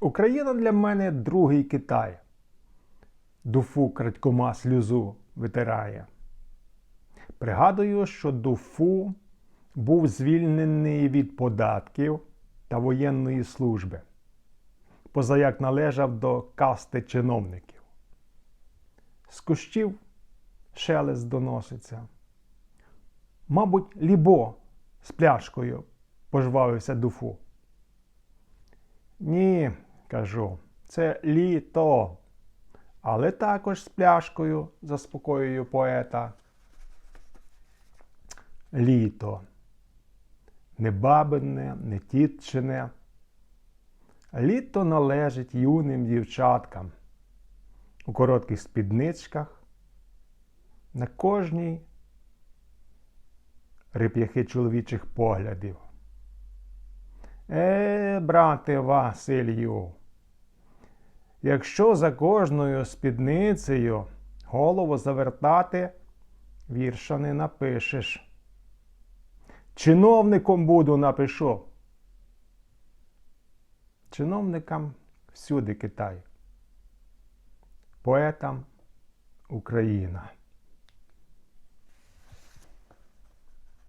Україна для мене другий Китай. Дуфу крадькома сльозу витирає. Пригадую, що Дуфу був звільнений від податків та воєнної служби, позаяк належав до касти чиновників. З кущів шелест доноситься. Мабуть, лібо з пляшкою пожвавився Дуфу. Ні, кажу, це літо. Але також з пляшкою заспокоюю поета. Літо. Не бабине, не тітчине. Літо належить юним дівчаткам у коротких спідничках. На кожній реп'яхи чоловічих поглядів. Е, брате Василю, якщо за кожною спідницею голову завертати, вірша не напишеш. Чиновником буду напишу. Чиновникам всюди Китай. Поетам Україна.